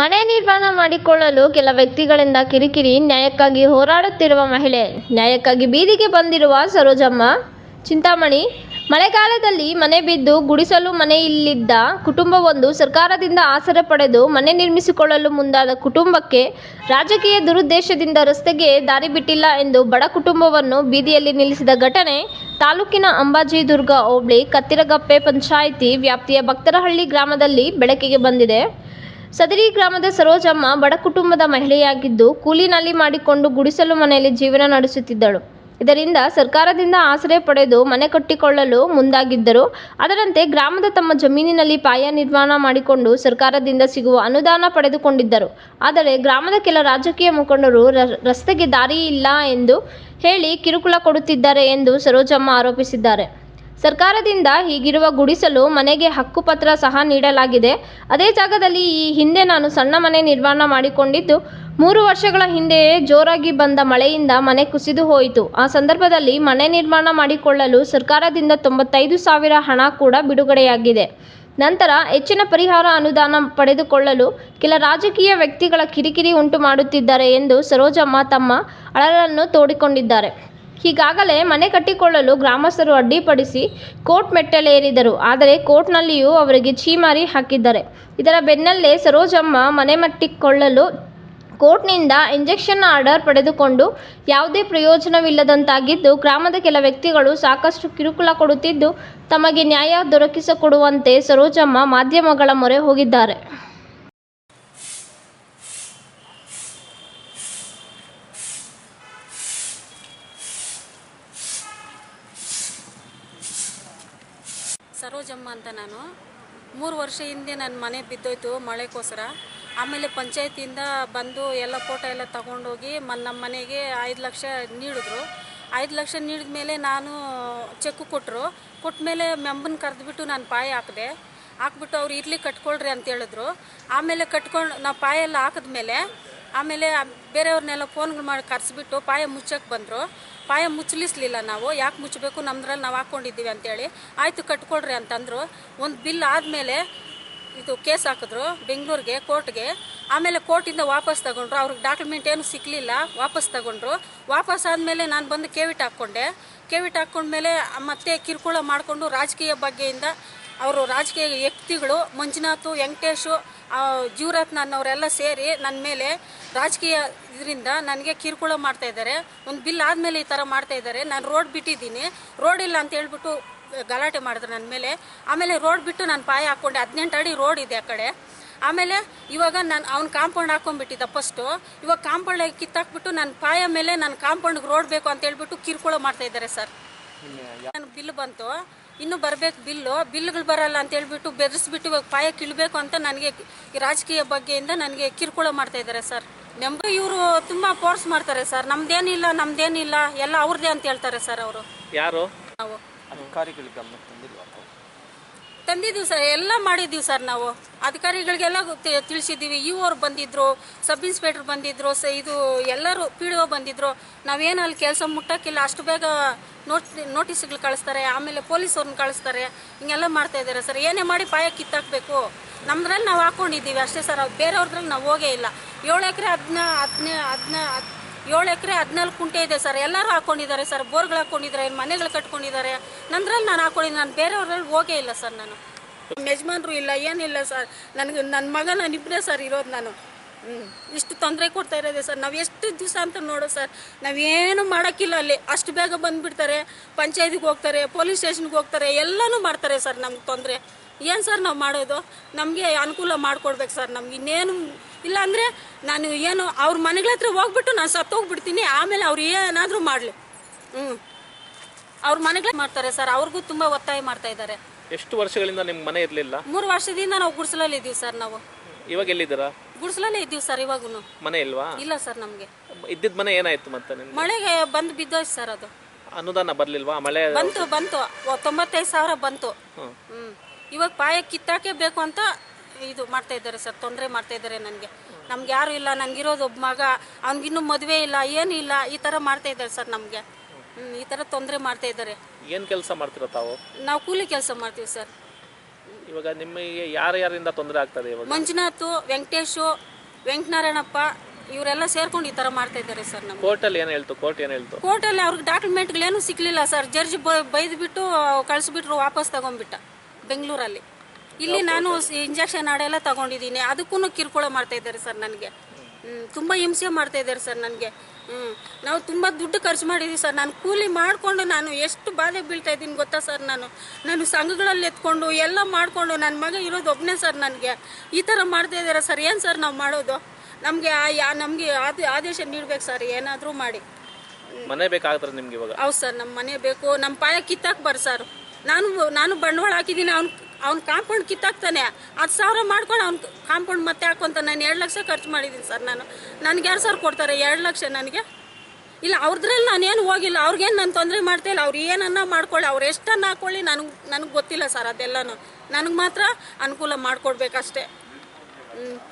ಮನೆ ನಿರ್ಮಾಣ ಮಾಡಿಕೊಳ್ಳಲು ಕೆಲ ವ್ಯಕ್ತಿಗಳಿಂದ ಕಿರಿಕಿರಿ, ನ್ಯಾಯಕ್ಕಾಗಿ ಹೋರಾಡುತ್ತಿರುವ ಮಹಿಳೆ. ನ್ಯಾಯಕ್ಕಾಗಿ ಬೀದಿಗೆ ಬಂದಿರುವ ಸರೋಜಮ್ಮ, ಚಿಂತಾಮಣಿ, ಮಳೆಗಾಲದಲ್ಲಿ ಮನೆ ಬಿದ್ದು ಗುಡಿಸಲು ಮನೆಯಿಲ್ಲಿದ್ದ ಕುಟುಂಬವೊಂದು ಸರ್ಕಾರದಿಂದ ಆಸರೆ ಪಡೆದು ಮನೆ ನಿರ್ಮಿಸಿಕೊಳ್ಳಲು ಮುಂದಾದ ಕುಟುಂಬಕ್ಕೆ ರಾಜಕೀಯ ದುರುದ್ದೇಶದಿಂದ ರಸ್ತೆಗೆ ದಾರಿ ಬಿಟ್ಟಿಲ್ಲ ಎಂದು ಬಡ ಕುಟುಂಬವನ್ನು ಬೀದಿಯಲ್ಲಿ ನಿಲ್ಲಿಸಿದ ಘಟನೆ ತಾಲೂಕಿನ ಅಂಬಾಜಿದುರ್ಗ ಹೋಬಳಿ ಕತ್ತಿರಗಪ್ಪೆ ಪಂಚಾಯಿತಿ ವ್ಯಾಪ್ತಿಯ ಭಕ್ತರಹಳ್ಳಿ ಗ್ರಾಮದಲ್ಲಿ ಬೆಳಕಿಗೆ ಬಂದಿದೆ. ಸದರಿ ಗ್ರಾಮದ ಸರೋಜಮ್ಮ ಬಡ ಕುಟುಂಬದ ಮಹಿಳೆಯಾಗಿದ್ದು ಕೂಲಿನಲ್ಲಿ ಮಾಡಿಕೊಂಡು ಗುಡಿಸಲು ಮನೆಯಲ್ಲಿ ಜೀವನ ನಡೆಸುತ್ತಿದ್ದಳು. ಇದರಿಂದ ಸರ್ಕಾರದಿಂದ ಆಸರೆ ಪಡೆದು ಮನೆ ಕಟ್ಟಿಕೊಳ್ಳಲು ಮುಂದಾಗಿದ್ದರು. ಅದರಂತೆ ಗ್ರಾಮದ ತಮ್ಮ ಜಮೀನಿನಲ್ಲಿ ಪಾಯ ನಿರ್ಮಾಣ ಮಾಡಿಕೊಂಡು ಸರ್ಕಾರದಿಂದ ಸಿಗುವ ಅನುದಾನ ಪಡೆದುಕೊಂಡಿದ್ದರು. ಆದರೆ ಗ್ರಾಮದ ಕೆಲ ರಾಜಕೀಯ ಮುಖಂಡರು ರಸ್ತೆಗೆ ದಾರಿ ಇಲ್ಲ ಎಂದು ಹೇಳಿ ಕಿರುಕುಳ ಕೊಡುತ್ತಿದ್ದಾರೆ ಎಂದು ಸರೋಜಮ್ಮ ಆರೋಪಿಸಿದ್ದಾರೆ. ಸರ್ಕಾರದಿಂದ ಹೀಗಿರುವ ಗುಡಿಸಲು ಮನೆಗೆ ಹಕ್ಕುಪತ್ರ ಸಹ ನೀಡಲಾಗಿದೆ. ಅದೇ ಜಾಗದಲ್ಲಿ ಈ ಹಿಂದೆ ನಾನು ಸಣ್ಣ ಮನೆ ನಿರ್ಮಾಣ ಮಾಡಿಕೊಂಡಿದ್ದು, ಮೂರು ವರ್ಷಗಳ ಹಿಂದೆಯೇ ಜೋರಾಗಿ ಬಂದ ಮಳೆಯಿಂದ ಮನೆ ಕುಸಿದು ಹೋಯಿತು. ಆ ಸಂದರ್ಭದಲ್ಲಿ ಮನೆ ನಿರ್ಮಾಣ ಮಾಡಿಕೊಳ್ಳಲು ಸರ್ಕಾರದಿಂದ ತೊಂಬತ್ತೈದು ಸಾವಿರ ಹಣ ಕೂಡ ಬಿಡುಗಡೆಯಾಗಿದೆ. ನಂತರ ಹೆಚ್ಚಿನ ಪರಿಹಾರ ಅನುದಾನ ಪಡೆದುಕೊಳ್ಳಲು ಕೆಲ ರಾಜಕೀಯ ವ್ಯಕ್ತಿಗಳ ಕಿರಿಕಿರಿ ಉಂಟು ಮಾಡುತ್ತಿದ್ದಾರೆ ಎಂದು ಸರೋಜಮ್ಮ ತಮ್ಮ ಅಳಲನ್ನು ತೋಡಿಕೊಂಡಿದ್ದಾರೆ. ಈಗಾಗಲೇ ಮನೆ ಕಟ್ಟಿಕೊಳ್ಳಲು ಗ್ರಾಮಸ್ಥರು ಅಡ್ಡಿಪಡಿಸಿ ಕೋರ್ಟ್ ಮೆಟ್ಟಲೇರಿದರು. ಆದರೆ ಕೋರ್ಟ್ನಲ್ಲಿಯೂ ಅವರಿಗೆ ಛೀಮಾರಿ ಹಾಕಿದ್ದಾರೆ. ಇದರ ಬೆನ್ನಲ್ಲೇ ಸರೋಜಮ್ಮ ಮನೆ ಮಟ್ಟಿಕೊಳ್ಳಲು ಕೋರ್ಟ್ನಿಂದ ಇಂಜೆಕ್ಷನ್ ಆರ್ಡರ್ ಪಡೆದುಕೊಂಡು ಯಾವುದೇ ಪ್ರಯೋಜನವಿಲ್ಲದಂತಾಗಿದ್ದು, ಗ್ರಾಮದ ಕೆಲ ವ್ಯಕ್ತಿಗಳು ಸಾಕಷ್ಟು ಕಿರುಕುಳ ಕೊಡುತ್ತಿದ್ದು, ತಮಗೆ ನ್ಯಾಯ ದೊರಕಿಸಿಕೊಡುವಂತೆ ಸರೋಜಮ್ಮ ಮಾಧ್ಯಮಗಳ ಮೊರೆ ಹೋಗಿದ್ದಾರೆ. ಸರೋಜಮ್ಮ ಅಂತ ನಾನು. ಮೂರು ವರ್ಷ ಹಿಂದೆ ನನ್ನ ಮನೆ ಬಿದ್ದೋಯ್ತು ಮಳೆಗೋಸ್ಕರ. ಆಮೇಲೆ ಪಂಚಾಯತಿಯಿಂದ ಬಂದು ಎಲ್ಲ ಫೋಟೋ ಎಲ್ಲ ತಗೊಂಡೋಗಿ ಮ ನಮ್ಮ ಮನೆಗೆ ಐದು ಲಕ್ಷ ನೀಡಿದ್ರು. ಐದು ಲಕ್ಷ ನೀಡಿದ ಮೇಲೆ ನಾನು ಚೆಕ್ಕು ಕೊಟ್ಟರು. ಕೊಟ್ಟ ಮೇಲೆ ಮೆಂಬನ್ ಕರೆದ್ಬಿಟ್ಟು ನಾನು ಪಾಯ ಹಾಕಿದೆ. ಹಾಕ್ಬಿಟ್ಟು ಅವ್ರು ಇರ್ಲಿ ಕಟ್ಕೊಳ್ರಿ ಅಂತ ಹೇಳಿದ್ರು. ಆಮೇಲೆ ಕಟ್ಕೊಂಡು ನಾವು ಪಾಯ ಎಲ್ಲ ಹಾಕಿದ್ಮೇಲೆ, ಆಮೇಲೆ ಬೇರೆಯವ್ರನ್ನೆಲ್ಲ ಫೋನ್ಗಳು ಮಾಡಿ ಕರೆಸ್ಬಿಟ್ಟು ಪಾಯ ಮುಚ್ಚಕ್ಕೆ ಬಂದರು. ಪಾಯ ಮುಚ್ಚಲಿಸ್ಲಿಲ್ಲ ನಾವು. ಯಾಕೆ ಮುಚ್ಚಬೇಕು? ನಮ್ದ್ರಲ್ಲಿ ನಾವು ಹಾಕ್ಕೊಂಡಿದ್ದೀವಿ ಅಂತೇಳಿ. ಆಯಿತು, ಕಟ್ಕೊಳ್ರಿ ಅಂತಂದರು. ಒಂದು ಬಿಲ್ ಆದಮೇಲೆ ಇದು ಕೇಸ್ ಹಾಕಿದ್ರು ಬೆಂಗಳೂರಿಗೆ, ಕೋರ್ಟ್ಗೆ. ಆಮೇಲೆ ಕೋರ್ಟಿಂದ ವಾಪಸ್ ತಗೊಂಡ್ರು. ಅವ್ರಿಗೆ ಡಾಕ್ಯುಮೆಂಟ್ ಏನು ಸಿಕ್ಕಲಿಲ್ಲ ವಾಪಸ್ ತಗೊಂಡ್ರು. ವಾಪಸ್ ಆದಮೇಲೆ ನಾನು ಬಂದು ಕೇವಿಟ್ ಹಾಕ್ಕೊಂಡೆ. ಕೇವಿಟ್ ಹಾಕ್ಕೊಂಡ್ಮೇಲೆ ಮತ್ತೆ ಕಿರುಕುಳ ಮಾಡಿಕೊಂಡು ರಾಜಕೀಯ ಬಗ್ಗೆಯಿಂದ ಅವರು ರಾಜಕೀಯ ವ್ಯಕ್ತಿಗಳು ಮಂಜುನಾಥು, ವೆಂಕಟೇಶು ಜೀವರತ್ನ ಅನ್ನೋರೆಲ್ಲ ಸೇರಿ ನನ್ನ ಮೇಲೆ ರಾಜಕೀಯ ಇದರಿಂದ ನನಗೆ ಕಿರುಕುಳ ಮಾಡ್ತಾ ಇದ್ದಾರೆ. ಒಂದು ಬಿಲ್ ಆದಮೇಲೆ ಈ ಥರ ಮಾಡ್ತಾ ಇದ್ದಾರೆ. ನಾನು ರೋಡ್ ಬಿಟ್ಟಿದ್ದೀನಿ. ರೋಡ್ ಇಲ್ಲ ಅಂತ ಹೇಳ್ಬಿಟ್ಟು ಗಲಾಟೆ ಮಾಡಿದ್ರು ನನ್ನ ಮೇಲೆ. ಆಮೇಲೆ ರೋಡ್ ಬಿಟ್ಟು ನಾನು ಪಾಯ ಹಾಕ್ಕೊಂಡೆ ಹದಿನೆಂಟು ಅಡಿ ರೋಡ್ ಇದೆ ಆ ಕಡೆ. ಆಮೇಲೆ ಇವಾಗ ನಾನು ಅವ್ನ ಕಾಂಪೌಂಡ್ ಹಾಕೊಂಡ್ಬಿಟ್ಟಿದ್ದ ಫಸ್ಟು ಇವಾಗ ಕಾಂಪೌಂಡ್ ಕಿತ್ತಾಕ್ಬಿಟ್ಟು ನನ್ನ ಪಾಯ ಮೇಲೆ ನನ್ನ ಕಾಂಪೌಂಡ್ಗೆ ರೋಡ್ ಬೇಕು ಅಂತ ಹೇಳ್ಬಿಟ್ಟು ಕಿರುಕುಳ ಮಾಡ್ತಾ ಇದ್ದಾರೆ ಸರ್. ನನ್ನ ಬಿಲ್ ಬಂತು. ಇನ್ನು ಬರಬೇಕು ಬಿಲ್ಲು. ಬಿಲ್ಗಳು ಬರಲ್ಲ ಅಂತ ಹೇಳ್ಬಿಟ್ಟು ಬೆದರಿಸ್ಬಿಟ್ಟು ಇವಾಗ ಪಾಯ ಕೀಳ್ಬೇಕು ಅಂತ ನನಗೆ ಈ ರಾಜಕೀಯ ಬಗ್ಗೆಯಿಂದ ನನಗೆ ಕಿರುಕುಳ ಮಾಡ್ತಾ ಇದ್ದಾರೆ ಸರ್. ನಮ್ಗೆ ಇವರು ತುಂಬ ಫೋರ್ಸ್ ಮಾಡ್ತಾರೆ ಸರ್. ನಮ್ದೇನಿಲ್ಲ ನಮ್ದೇನಿಲ್ಲ ಎಲ್ಲ ಅವ್ರದ್ದೇ ಅಂತ ಹೇಳ್ತಾರೆ ಸರ್ ಅವರು. ಯಾರು? ನಾವು. ಅಧಿಕಾರಿಗಳಿಗೆ ತಂದಿಲ್ವಾ? ತಂದಿದ್ದೀವಿ ಸರ್ ಎಲ್ಲ ಮಾಡಿದ್ದೀವಿ ಸರ್ ನಾವು. ಅಧಿಕಾರಿಗಳಿಗೆಲ್ಲ ತಿ- ತಿಳಿಸಿದ್ದೀವಿ. ಇ ಅವ್ರು ಬಂದಿದ್ರು ಸಬ್ ಇನ್ಸ್ಪೆಕ್ಟರ್ ಬಂದಿದ್ರು ಸ ಇದು ಎಲ್ಲರೂ ಪಿ ಡಿ ಒ ಬಂದಿದ್ರು. ನಾವೇನು ಅಲ್ಲಿ ಕೆಲಸ ಮುಟ್ಟಕ್ಕಿಲ್ಲ. ಅಷ್ಟು ಬೇಗ ನೋಟ್ ನೋಟಿಸ್ಗಳು ಕಳಿಸ್ತಾರೆ, ಆಮೇಲೆ ಪೊಲೀಸವ್ರನ್ನ ಕಳಿಸ್ತಾರೆ, ಹಿಂಗೆಲ್ಲ ಮಾಡ್ತಾ ಇದ್ದಾರೆ ಸರ್. ಏನೇ ಮಾಡಿ ಪಾಯ ಕಿತ್ತಾಕಬೇಕು. ನಮ್ಮದ್ರಲ್ಲಿ ನಾವು ಹಾಕೊಂಡಿದ್ದೀವಿ ಅಷ್ಟೇ ಸರ್. ಬೇರೆಯವ್ರದ್ರಲ್ಲಿ ನಾವು ಹೋಗೇ ಇಲ್ಲ. ಏಳು ಎಕರೆ ಹದಿನ ಹದಿನ ಹದಿನ ಏಳು ಎಕರೆ ಹದಿನಾಲ್ಕು ಕುಂಟೆ ಇದೆ ಸರ್. ಎಲ್ಲರೂ ಹಾಕೊಂಡಿದ್ದಾರೆ ಸರ್. ಬೋರ್ಗಳು ಹಾಕೊಂಡಿದ್ದಾರೆ, ಮನೆಗಳು ಕಟ್ಕೊಂಡಿದ್ದಾರೆ. ನಂದ್ರಲ್ಲಿ ನಾನು ಹಾಕೊಂಡಿದ್ದೀನಿ ನಾನು ಬೇರೆಯವ್ರಲ್ಲಿ ಹೋಗೇ ಇಲ್ಲ ಸರ್ ನಾನು. ಯಜಮಾನರು ಇಲ್ಲ, ಏನಿಲ್ಲ ಸರ್. ನನಗೆ ನನ್ನ ಮಗ, ನಾನು ಇಬ್ಬರೇ ಸರ್ ಇರೋದು ನಾನು. ಇಷ್ಟು ತೊಂದರೆ ಕೊಡ್ತಾ ಇರೋದೆ ಸರ್. ನಾವು ಎಷ್ಟು ದಿವಸ ಅಂತ ನೋಡೋ ಸರ್ ನಾವೇನು ಮಾಡೋಕ್ಕಿಲ್ಲ ಅಲ್ಲಿ. ಅಷ್ಟು ಬೇಗ ಬಂದುಬಿಡ್ತಾರೆ ಪಂಚಾಯತಿಗೆ ಹೋಗ್ತಾರೆ ಪೊಲೀಸ್ ಸ್ಟೇಷನ್ಗೆ ಹೋಗ್ತಾರೆ ಎಲ್ಲನೂ ಮಾಡ್ತಾರೆ ಸರ್ ನಮ್ಗೆ ತೊಂದರೆ. ಏನು ಸರ್ ನಾವು ಮಾಡೋದು? ನಮಗೆ ಅನುಕೂಲ ಮಾಡಿಕೊಡ್ಬೇಕು ಸರ್ ನಮ್ಗೆ. ಇನ್ನೇನು ಇಲ್ಲ ಅಂದರೆ ನಾನು ಏನು ಅವ್ರ ಮನೆಗಳ ಹತ್ರ ಹೋಗ್ಬಿಟ್ಟು ನಾನು ಸತ್ತೋಗ್ಬಿಡ್ತೀನಿ ಆಮೇಲೆ ಅವ್ರು ಏನಾದರೂ ಮಾಡಲಿ. ಹ್ಞೂ ಅವ್ರ ಮನೆಗಳೇ ಮಾಡ್ತಾರೆ ಸರ್. ಅವ್ರಿಗೂ ತುಂಬ ಒತ್ತಾಯ ಮಾಡ್ತಾ ಇದ್ದಾರೆ. ಎಷ್ಟು ವರ್ಷಗಳಿಂದ ನಿಮ್ಮ ಮನೆ ಇರಲಿಲ್ಲ? ಮೂರು ವರ್ಷದಿಂದ ನಾವು ಗುಡಿಸಲಲ್ಲಿ ಇದ್ದೀವಿ ಸರ್ ನಾವು. ಇವಾಗ ಎಲ್ಲಿದ್ದೀರಾ? ಗುಡಿಸಲಲ್ಲೇ ಇದ್ದೀವಿ ಸರ್ ಇವಾಗೂ ಮನೆ ಇಲ್ವಾ? ಇಲ್ಲ ಸರ್ ನಮಗೆ. ಇದ್ದಿದ್ದ ಮನೆ ಏನಾಯ್ತು ಮತ್ತೆ ನಿಮ್ಗೆ? ಮಳೆಗೆ ಬಂದು ಬಿದ್ದೋಯ್ತು ಸರ್ ಅದು. ಅನುದಾನ ಬರ್ಲಿಲ್ವಾ? ಮಳೆ ಬಂತು ಬಂತು. ಒ- ತೊಂಬತ್ತೈದು ಸಾವಿರ ಬಂತು. ಹ್ಮ್. ಹ್ಮ್. ಇವಾಗ ಪಾಯ ಕಿತ್ತಾಕೆ ಬೇಕು ಅಂತ ಇದು ಮಾಡ್ತಾ ಇದ್ದಾರೆ ಸರ್ ತೊಂದರೆ ಮಾಡ್ತಾ ಇದ್ದಾರೆ ನನಗೆ. ನಮ್ಗೆ ಯಾರು ಇಲ್ಲ ನನಗಿರೋದು ಒಬ್ಬ ಮಗ ಅವ್ನಿಗಿನ್ನೂ ಮದುವೆ ಇಲ್ಲ ಏನಿಲ್ಲ ಈ ಥರ ಮಾಡ್ತಾ ಇದ್ದಾರೆ ಸರ್ ನಮಗೆ. ಈ ಥರ ತೊಂದರೆ ಮಾಡ್ತಾ ಇದ್ದಾರೆ. ಏನ್ ಕೆಲಸ ಮಾಡ್ತೀರಾ ತಾವು? ನಾವು ಕೂಲಿ ಕೆಲಸ ಮಾಡ್ತೀವಿ ಸರ್. ಇವಾಗ ನಿಮಗೆ ಯಾರ್ಯಾರಿಂದ ತೊಂದರೆ ಆಗ್ತದೆ ಇವಾಗ? ಮಂಜುನಾಥ್ ವೆಂಕಟೇಶು ವೆಂಕಟನಾರಾಯಣಪ್ಪ ಇವರೆಲ್ಲ ಸೇರ್ಕೊಂಡು ಈ ತರ ಮಾಡ್ತಾ ಇದ್ದಾರೆ ಸರ್ ಕೋರ್ಟ್ ಕೋರ್ಟಲ್ಲಿ ಏನು ಹೇಳ್ತು? ಕೋರ್ಟ್ ಏನು ಹೇಳ್ತು? ಕೋರ್ಟಲ್ಲಿ ಅವ್ರಿಗೆ ಡಾಕ್ಯುಮೆಂಟ್ಗಳೇನು ಸಿಕ್ಕಲಿಲ್ಲ ಸರ್. ಜಡ್ಜ್ ಬೈದ್ಬಿಟ್ಟು ಕಳಿಸ್ಬಿಟ್ರು ವಾಪಸ್ ತಗೊಂಡ್ಬಿಟ್ಟ ಬೆಂಗಳೂರಲ್ಲಿ. ಇಲ್ಲಿ ನಾನು ಇಂಜೆಕ್ಷನ್ ಆಡೆಲ್ಲ ತಗೊಂಡಿದ್ದೀನಿ. ಅದಕ್ಕೂ ಕಿರುಕುಳ ಮಾಡ್ತಾ ಇದ್ದಾರೆ ಸರ್ ನನಗೆ. ತುಂಬ ಹಿಂಸೆ ಮಾಡ್ತಾ ಇದ್ದಾರೆ ಸರ್ ನನಗೆ. ಹ್ಞೂ ನಾವು ತುಂಬ ದುಡ್ಡು ಖರ್ಚು ಮಾಡಿದ್ದೀವಿ ಸರ್. ನಾನು ಕೂಲಿ ಮಾಡಿಕೊಂಡು ನಾನು ಎಷ್ಟು ಬಾಧೆ ಬೀಳ್ತಾ ಇದ್ದೀನಿ ಗೊತ್ತಾ ಸರ್ ನಾನು? ನಾನು ಸಂಘಗಳಲ್ಲಿ ಎತ್ಕೊಂಡು ಎಲ್ಲ ಮಾಡಿಕೊಂಡು ನನ್ನ ಮಗ ಇರೋದು ಒಬ್ಬನೇ ಸರ್ ನನಗೆ. ಈ ಥರ ಮಾಡ್ತಾ ಇದ್ದಾರೆ ಸರ್? ಏನು ಸರ್ ನಾವು ಮಾಡೋದು? ನಮಗೆ ಯಾ ನಮಗೆ ಆದ ಆದೇಶ ನೀಡ್ಬೇಕು ಸರ್. ಏನಾದರೂ ಮಾಡಿ. ಮನೆ ಬೇಕಾಗ್ತಾರೆ ನಿಮ್ಗೆ ಇವಾಗ? ಹೌದು ಸರ್ ನಮ್ಮ ಮನೆ ಬೇಕು. ನಮ್ಮ ಪಾಯ ಕಿತ್ತಾಕ್ ಬರ್ ಸರ್. ನಾನು ನಾನು ಬಂಡವಾಳ ಹಾಕಿದ್ದೀನಿ ಅವ್ನು ಅವ್ನು ಕಾಂಪೌಂಡ್ ಕಿತ್ತಾಕ್ತಾನೆ. ಹತ್ತು ಸಾವಿರ ಮಾಡ್ಕೊಂಡು ಅವ್ನು ಕಾಂಪೌಂಡ್ ಮತ್ತೆ ಹಾಕೊಂತ ನಾನು ಎರಡು ಲಕ್ಷ ಖರ್ಚು ಮಾಡಿದ್ದೀನಿ ಸರ್ ನಾನು. ನನಗೆ ಎರಡು ಸಾವಿರ ಕೊಡ್ತಾರೆ, ಎರಡು ಲಕ್ಷ ನನಗೆ. ಇಲ್ಲ, ಅವ್ರದ್ರಲ್ಲಿ ನಾನೇನು ಹೋಗಿಲ್ಲ. ಅವ್ರಿಗೇನು ನಾನು ತೊಂದರೆ ಮಾಡ್ತಾ ಇಲ್ಲ. ಅವ್ರು ಏನನ್ನ ಮಾಡ್ಕೊಳ್ಳಿ, ಅವ್ರು ಎಷ್ಟನ್ನು ಹಾಕೊಳ್ಳಿ ನನಗೆ ನನಗೆ ಗೊತ್ತಿಲ್ಲ ಸರ್ ಅದೆಲ್ಲನೂ. ನನಗೆ ಮಾತ್ರ ಅನುಕೂಲ ಮಾಡಿಕೊಡ್ಬೇಕಷ್ಟೇ. ಹ್ಞೂ